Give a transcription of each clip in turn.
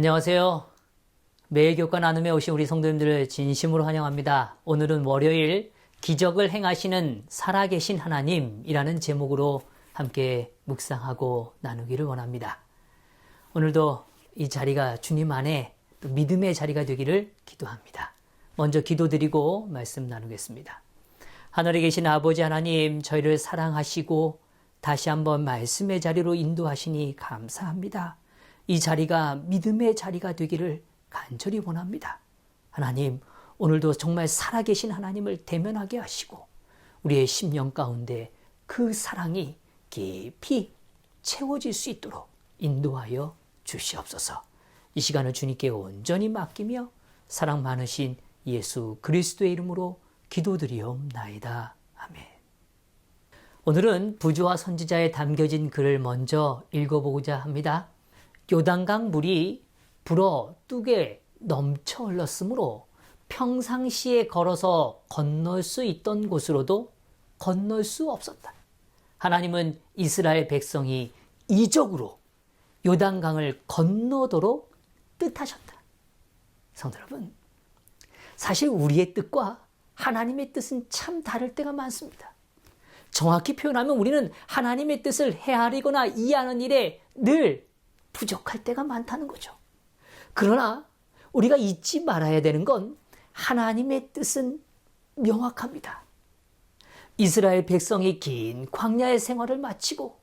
안녕하세요. 매일 교과 나눔에 오신 우리 성도님들을 진심으로 환영합니다. 오늘은 월요일 기적을 행하시는 살아계신 하나님이라는 제목으로 함께 묵상하고 나누기를 원합니다. 오늘도 이 자리가 주님 안에 또 믿음의 자리가 되기를 기도합니다. 먼저 기도드리고 말씀 나누겠습니다. 하늘에 계신 아버지 하나님, 저희를 사랑하시고 다시 한번 말씀의 자리로 인도하시니 감사합니다. 이 자리가 믿음의 자리가 되기를 간절히 원합니다. 하나님, 오늘도 정말 살아계신 하나님을 대면하게 하시고 우리의 심령 가운데 그 사랑이 깊이 채워질 수 있도록 인도하여 주시옵소서. 이 시간을 주님께 온전히 맡기며 사랑 많으신 예수 그리스도의 이름으로 기도드리옵나이다. 아멘. 오늘은 부조와 선지자에 담겨진 글을 먼저 읽어보고자 합니다. 요단강 물이 불어 뚝에 넘쳐 흘렀으므로 평상시에 걸어서 건널 수 있던 곳으로도 건널 수 없었다. 하나님은 이스라엘 백성이 이적으로 요단강을 건너도록 뜻하셨다. 성도 여러분, 사실 우리의 뜻과 하나님의 뜻은 참 다를 때가 많습니다. 정확히 표현하면 우리는 하나님의 뜻을 헤아리거나 이해하는 일에 늘 부족할 때가 많다는 거죠. 그러나 우리가 잊지 말아야 되는 건 하나님의 뜻은 명확합니다. 이스라엘 백성이 긴 광야의 생활을 마치고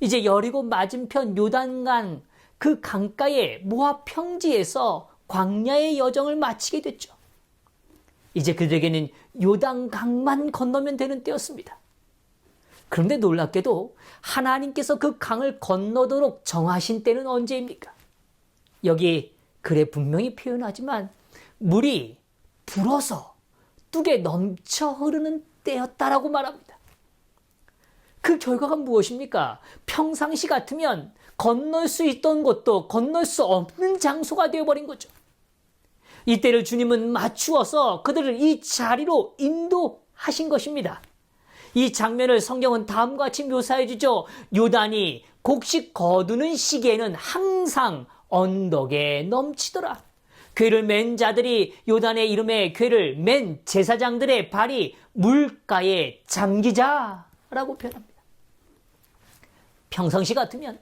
이제 여리고 맞은편 요단강 그 강가의 모압 평지에서 광야의 여정을 마치게 됐죠. 이제 그들에게는 요단강만 건너면 되는 때였습니다. 그런데 놀랍게도 하나님께서 그 강을 건너도록 정하신 때는 언제입니까? 여기 글에 분명히 표현하지만 물이 불어서 뚝에 넘쳐 흐르는 때였다라고 말합니다. 그 결과가 무엇입니까? 평상시 같으면 건널 수 있던 곳도 건널 수 없는 장소가 되어버린 거죠. 이때를 주님은 맞추어서 그들을 이 자리로 인도하신 것입니다. 이 장면을 성경은 다음과 같이 묘사해 주죠. 요단이 곡식 거두는 시기에는 항상 언덕에 넘치더라. 괴를 맨 자들이 요단의 이름에 괴를 맨 제사장들의 발이 물가에 잠기자라고 표현합니다. 평상시 같으면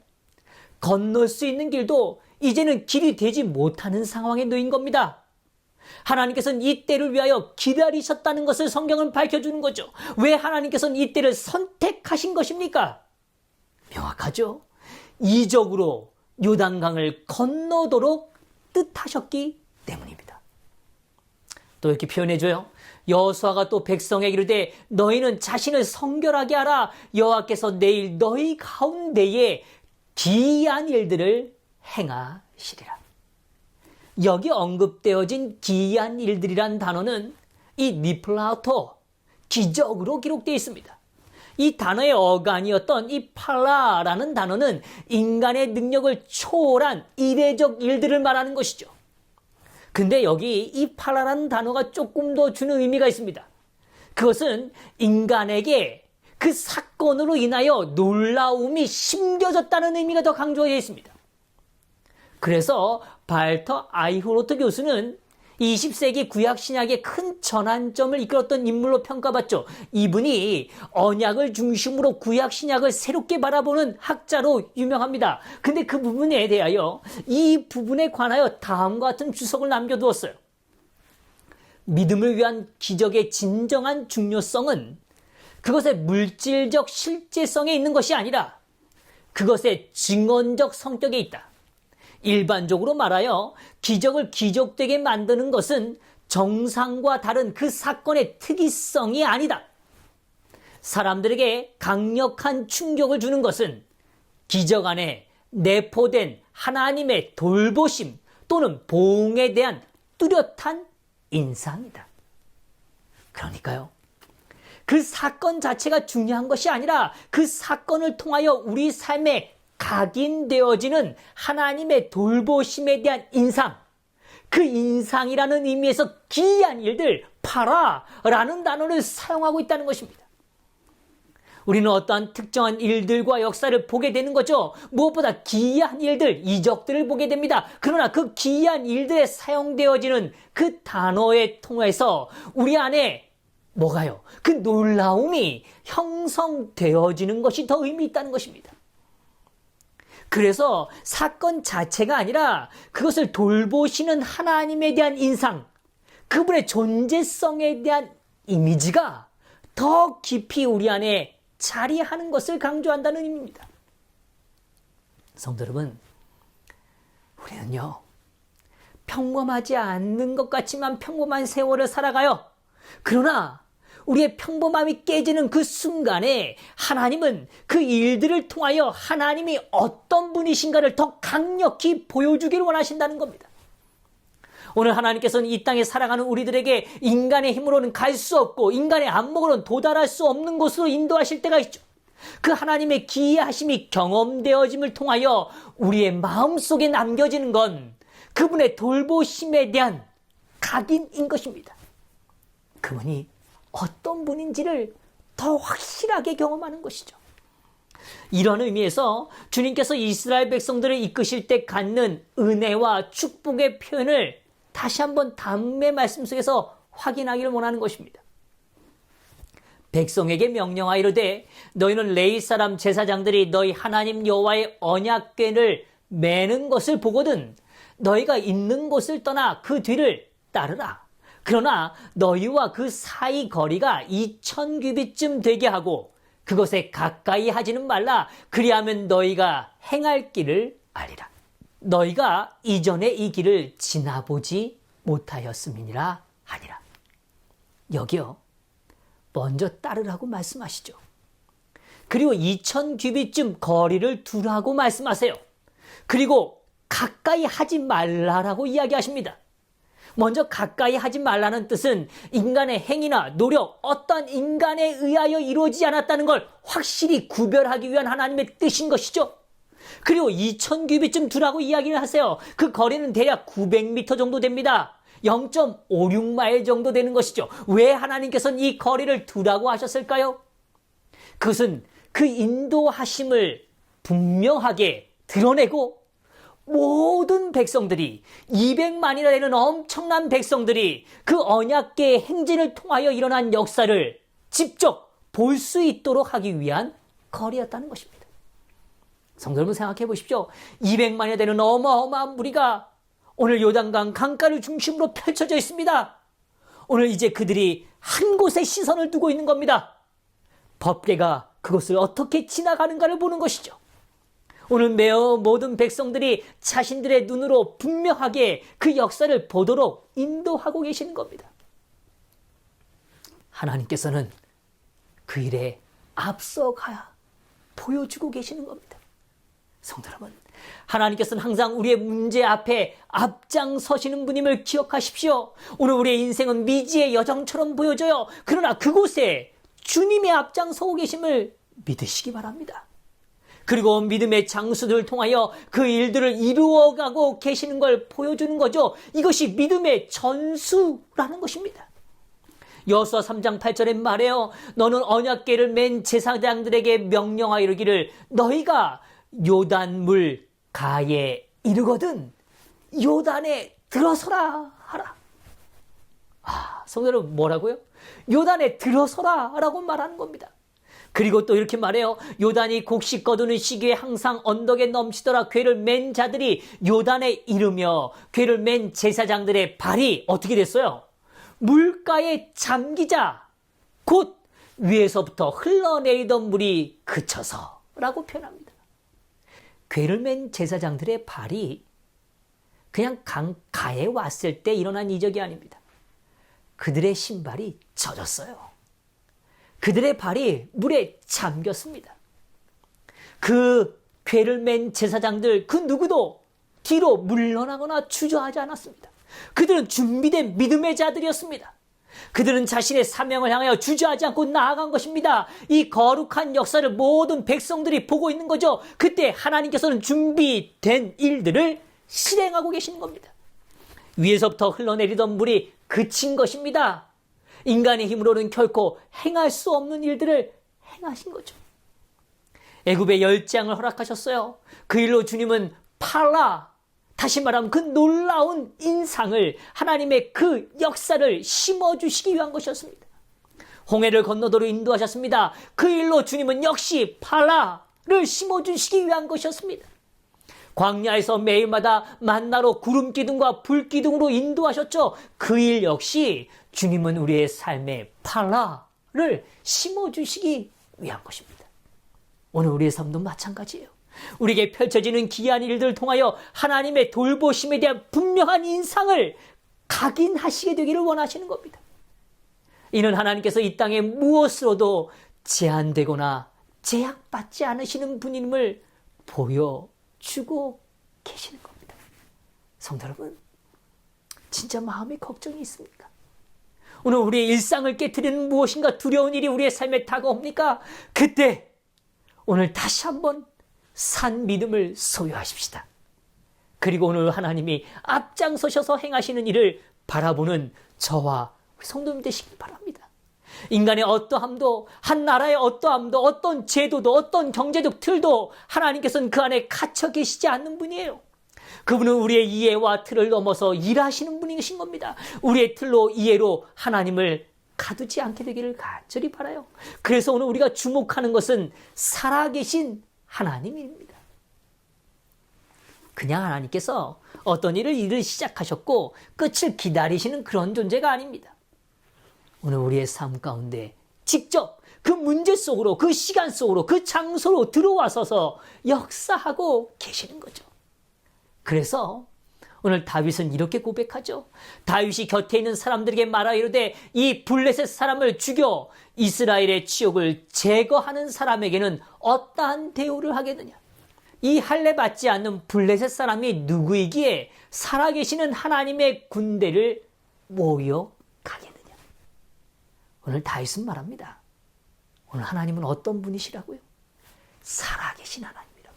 건널 수 있는 길도 이제는 길이 되지 못하는 상황에 놓인 겁니다. 하나님께서는 이 때를 위하여 기다리셨다는 것을 성경은 밝혀주는 거죠. 왜 하나님께서는 이 때를 선택하신 것입니까? 명확하죠. 이적으로 요단강을 건너도록 뜻하셨기 때문입니다. 또 이렇게 표현해줘요. 여호수아가 또 백성에게 이르되 너희는 자신을 성결하게 하라 여호와께서 내일 너희 가운데에 기이한 일들을 행하시리라. 여기 언급되어진 기이한 일들이란 단어는 이 니플라우토 기적으로 기록되어 있습니다. 이 단어의 어간이었던 이 팔라라는 단어는 인간의 능력을 초월한 이례적 일들을 말하는 것이죠. 근데 여기 이 팔라라는 단어가 조금 더 주는 의미가 있습니다. 그것은 인간에게 그 사건으로 인하여 놀라움이 심겨졌다는 의미가 더 강조되어 있습니다. 그래서 발터 아이후로트 교수는 20세기 구약 신약의 큰 전환점을 이끌었던 인물로 평가받죠. 이분이 언약을 중심으로 구약 신약을 새롭게 바라보는 학자로 유명합니다. 근데 그 부분에 대하여 이 부분에 관하여 다음과 같은 주석을 남겨두었어요. 믿음을 위한 기적의 진정한 중요성은 그것의 물질적 실제성에 있는 것이 아니라 그것의 증언적 성격에 있다. 일반적으로 말하여 기적을 기적되게 만드는 것은 정상과 다른 그 사건의 특이성이 아니다. 사람들에게 강력한 충격을 주는 것은 기적 안에 내포된 하나님의 돌보심 또는 보응에 대한 뚜렷한 인상이다. 그러니까요. 그 사건 자체가 중요한 것이 아니라 그 사건을 통하여 우리 삶에 각인되어지는 하나님의 돌보심에 대한 인상, 그 인상이라는 의미에서 기이한 일들, 파라 라는 단어를 사용하고 있다는 것입니다. 우리는 어떠한 특정한 일들과 역사를 보게 되는 거죠. 무엇보다 기이한 일들, 이적들을 보게 됩니다. 그러나 그 기이한 일들에 사용되어지는 그 단어에 통해서 우리 안에 뭐가요? 그 놀라움이 형성되어지는 것이 더 의미 있다는 것입니다. 그래서 사건 자체가 아니라 그것을 돌보시는 하나님에 대한 인상, 그분의 존재성에 대한 이미지가 더 깊이 우리 안에 자리하는 것을 강조한다는 의미입니다. 성도 여러분, 우리는요, 평범하지 않는 것 같지만 평범한 세월을 살아가요. 그러나 우리의 평범함이 깨지는 그 순간에 하나님은 그 일들을 통하여 하나님이 어떤 분이신가를 더 강력히 보여주기를 원하신다는 겁니다. 오늘 하나님께서는 이 땅에 살아가는 우리들에게 인간의 힘으로는 갈 수 없고 인간의 안목으로는 도달할 수 없는 곳으로 인도하실 때가 있죠. 그 하나님의 기이하심이 경험되어짐을 통하여 우리의 마음속에 남겨지는 건 그분의 돌보심에 대한 각인인 것입니다. 그분이 어떤 분인지를 더 확실하게 경험하는 것이죠. 이런 의미에서 주님께서 이스라엘 백성들을 이끄실 때 갖는 은혜와 축복의 표현을 다시 한번 다음의 말씀 속에서 확인하기를 원하는 것입니다. 백성에게 명령하이르되 너희는 레이 사람 제사장들이 너희 하나님 여호와의 언약궤를 매는 것을 보거든 너희가 있는 곳을 떠나 그 뒤를 따르라. 그러나 너희와 그 사이 거리가 2천 규빗쯤 되게 하고 그것에 가까이 하지는 말라. 그리하면 너희가 행할 길을 알리라. 너희가 이전에 이 길을 지나보지 못하였음이니라 하니라. 여기요. 먼저 따르라고 말씀하시죠. 그리고 2천 규빗쯤 거리를 두라고 말씀하세요. 그리고 가까이 하지 말라라고 이야기하십니다. 먼저 가까이 하지 말라는 뜻은 인간의 행위나 노력, 어떤 인간에 의하여 이루어지지 않았다는 걸 확실히 구별하기 위한 하나님의 뜻인 것이죠. 그리고 2천 규빗쯤 두라고 이야기를 하세요. 그 거리는 대략 900m 정도 됩니다. 0.56마일 정도 되는 것이죠. 왜 하나님께서는 이 거리를 두라고 하셨을까요? 그것은 그 인도하심을 분명하게 드러내고 모든 백성들이 200만이나 되는 엄청난 백성들이 그 언약계의 행진을 통하여 일어난 역사를 직접 볼 수 있도록 하기 위한 거리였다는 것입니다. 성도 여러분 생각해 보십시오. 200만이 되는 어마어마한 무리가 오늘 요단강 강가를 중심으로 펼쳐져 있습니다. 오늘 이제 그들이 한 곳에 시선을 두고 있는 겁니다. 법계가 그것을 어떻게 지나가는가를 보는 것이죠. 오늘 매어 모든 백성들이 자신들의 눈으로 분명하게 그 역사를 보도록 인도하고 계시는 겁니다. 하나님께서는 그 일에 앞서가야 보여주고 계시는 겁니다. 성도 여러분, 하나님께서는 항상 우리의 문제 앞에 앞장서시는 분임을 기억하십시오. 오늘 우리의 인생은 미지의 여정처럼 보여져요. 그러나 그곳에 주님의 앞장서고 계심을 믿으시기 바랍니다. 그리고 믿음의 장수들을 통하여 그 일들을 이루어가고 계시는 걸 보여주는 거죠. 이것이 믿음의 전수라는 것입니다. 여수와 3장 8절에 말해요. 너는 언약계를 맨 제사장들에게 명령하여 이르기를 너희가 요단물 가에 이르거든 요단에 들어서라 하라. 아, 성도 여러분 뭐라고요? 요단에 들어서라 라고 말하는 겁니다. 그리고 또 이렇게 말해요. 요단이 곡식 거두는 시기에 항상 언덕에 넘치더라. 괴를 맨 자들이 요단에 이르며 괴를 맨 제사장들의 발이 어떻게 됐어요? 물가에 잠기자 곧 위에서부터 흘러내리던 물이 그쳐서 라고 표현합니다. 괴를 맨 제사장들의 발이 그냥 강가에 왔을 때 일어난 이적이 아닙니다. 그들의 신발이 젖었어요. 그들의 발이 물에 잠겼습니다. 그 괴를 맨 제사장들 그 누구도 뒤로 물러나거나 주저하지 않았습니다. 그들은 준비된 믿음의 자들이었습니다. 그들은 자신의 사명을 향하여 주저하지 않고 나아간 것입니다. 이 거룩한 역사를 모든 백성들이 보고 있는 거죠. 그때 하나님께서는 준비된 일들을 실행하고 계시는 겁니다. 위에서부터 흘러내리던 물이 그친 것입니다. 인간의 힘으로는 결코 행할 수 없는 일들을 행하신 거죠. 애굽의 열장을 허락하셨어요. 그 일로 주님은 팔라 다시 말하면 그 놀라운 인상을 하나님의 그 역사를 심어 주시기 위한 것이었습니다. 홍해를 건너도로 인도하셨습니다. 그 일로 주님은 역시 팔라를 심어 주시기 위한 것이었습니다. 광야에서 매일마다 만나로 구름 기둥과 불 기둥으로 인도하셨죠. 그 일 역시 주님은 우리의 삶에 팔라를 심어 주시기 위한 것입니다. 오늘 우리의 삶도 마찬가지예요. 우리에게 펼쳐지는 기이한 일들을 통하여 하나님의 돌보심에 대한 분명한 인상을 각인하시게 되기를 원하시는 겁니다. 이는 하나님께서 이 땅에 무엇으로도 제한되거나 제약받지 않으시는 분임을 보여주고 계시는 겁니다. 성도 여러분, 진짜 마음에 걱정이 있습니까? 오늘 우리의 일상을 깨뜨리는 무엇인가 두려운 일이 우리의 삶에 다가옵니까? 그때 오늘 다시 한번 산 믿음을 소유하십시다. 그리고 오늘 하나님이 앞장서셔서 행하시는 일을 바라보는 저와 성도님 되시기 바랍니다. 인간의 어떠함도 한 나라의 어떠함도 어떤 제도도 어떤 경제적 틀도 하나님께서는 그 안에 갇혀 계시지 않는 분이에요. 그분은 우리의 이해와 틀을 넘어서 일하시는 분이신 겁니다. 우리의 틀로 이해로 하나님을 가두지 않게 되기를 간절히 바라요. 그래서 오늘 우리가 주목하는 것은 살아계신 하나님입니다. 그냥 하나님께서 어떤 일을 일을 시작하셨고 끝을 기다리시는 그런 존재가 아닙니다. 오늘 우리의 삶 가운데 직접 그 문제 속으로 그 시간 속으로 그 장소로 들어와서서 역사하고 계시는 거죠. 그래서 오늘 다윗은 이렇게 고백하죠. 다윗이 곁에 있는 사람들에게 말하 이르되 이 블레셋 사람을 죽여 이스라엘의 치욕을 제거하는 사람에게는 어떠한 대우를 하겠느냐. 이 할례 받지 않는 블레셋 사람이 누구이기에 살아계시는 하나님의 군대를 모여 가겠느냐. 오늘 다윗은 말합니다. 오늘 하나님은 어떤 분이시라고요? 살아계신 하나님이라고.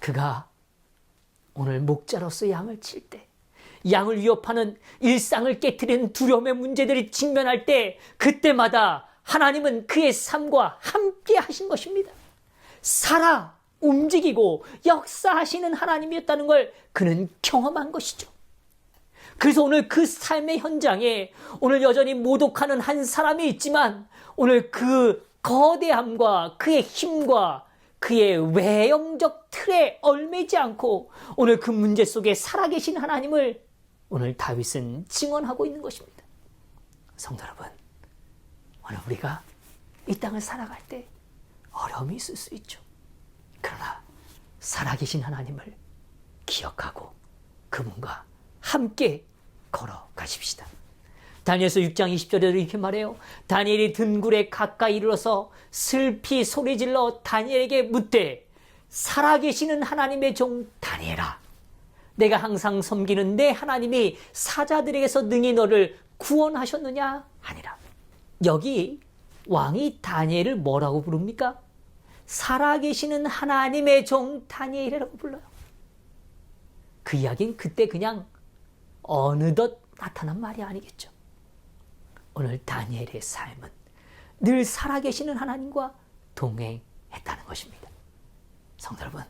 그가 오늘 목자로서 양을 칠 때, 양을 위협하는 일상을 깨뜨리는 두려움의 문제들이 직면할 때, 그때마다 하나님은 그의 삶과 함께 하신 것입니다. 살아 움직이고 역사하시는 하나님이었다는 걸 그는 경험한 것이죠. 그래서 오늘 그 삶의 현장에 오늘 여전히 모독하는 한 사람이 있지만 오늘 그 거대함과 그의 힘과 그의 외형적 틀에 얼매지 않고 오늘 그 문제 속에 살아계신 하나님을 오늘 다윗은 증언하고 있는 것입니다. 성도 여러분, 오늘 우리가 이 땅을 살아갈 때 어려움이 있을 수 있죠. 그러나 살아계신 하나님을 기억하고 그분과 함께 걸어가십시다. 다니엘서 6장 20절에도 이렇게 말해요. 다니엘이 등굴에 가까이 이르러서 슬피 소리질러 다니엘에게 묻되 살아계시는 하나님의 종 다니엘아 내가 항상 섬기는 내 하나님이 사자들에게서 능히 너를 구원하셨느냐 하니라. 여기 왕이 다니엘을 뭐라고 부릅니까? 살아계시는 하나님의 종 다니엘이라고 불러요. 그 이야기는 그때 그냥 어느덧 나타난 말이 아니겠죠. 오늘 다니엘의 삶은 늘 살아계시는 하나님과 동행했다는 것입니다. 성도 여러분,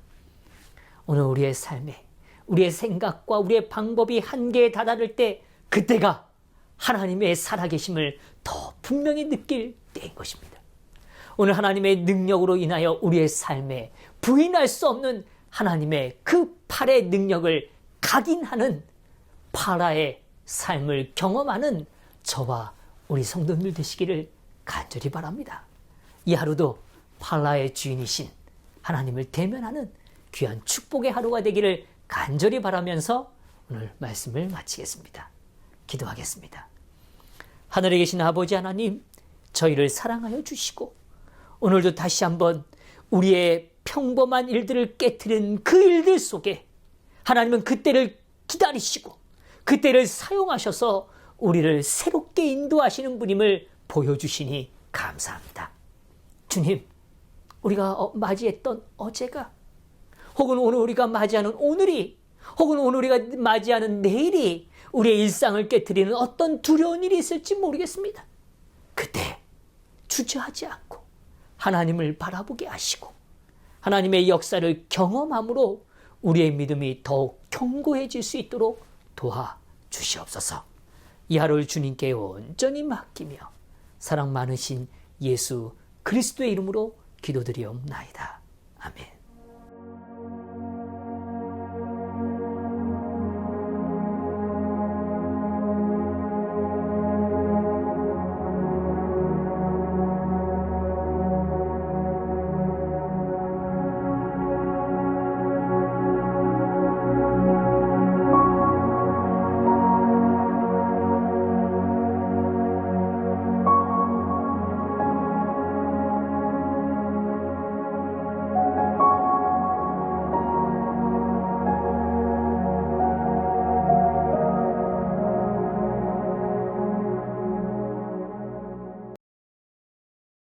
오늘 우리의 삶에 우리의 생각과 우리의 방법이 한계에 다다를 때 그때가 하나님의 살아계심을 더 분명히 느낄 때인 것입니다. 오늘 하나님의 능력으로 인하여 우리의 삶에 부인할 수 없는 하나님의 그 팔의 능력을 각인하는 파라의 삶을 경험하는 저와 우리 성도들 되시기를 간절히 바랍니다. 이 하루도 팔라의 주인이신 하나님을 대면하는 귀한 축복의 하루가 되기를 간절히 바라면서 오늘 말씀을 마치겠습니다. 기도하겠습니다. 하늘에 계신 아버지 하나님, 저희를 사랑하여 주시고, 오늘도 다시 한번 우리의 평범한 일들을 깨뜨린 그 일들 속에 하나님은 그때를 기다리시고, 그때를 사용하셔서 우리를 새롭게 인도하시는 분임을 보여주시니 감사합니다. 주님, 우리가 어, 맞이했던 어제가 혹은 오늘 우리가 맞이하는 오늘이 혹은 오늘 우리가 맞이하는 내일이 우리의 일상을 깨뜨리는 어떤 두려운 일이 있을지 모르겠습니다. 그때 주저하지 않고 하나님을 바라보게 하시고 하나님의 역사를 경험함으로 우리의 믿음이 더욱 견고해질 수 있도록 도와 주시옵소서. 이 하루를 주님께 온전히 맡기며 사랑 많으신 예수 그리스도의 이름으로 기도드리옵나이다. 아멘.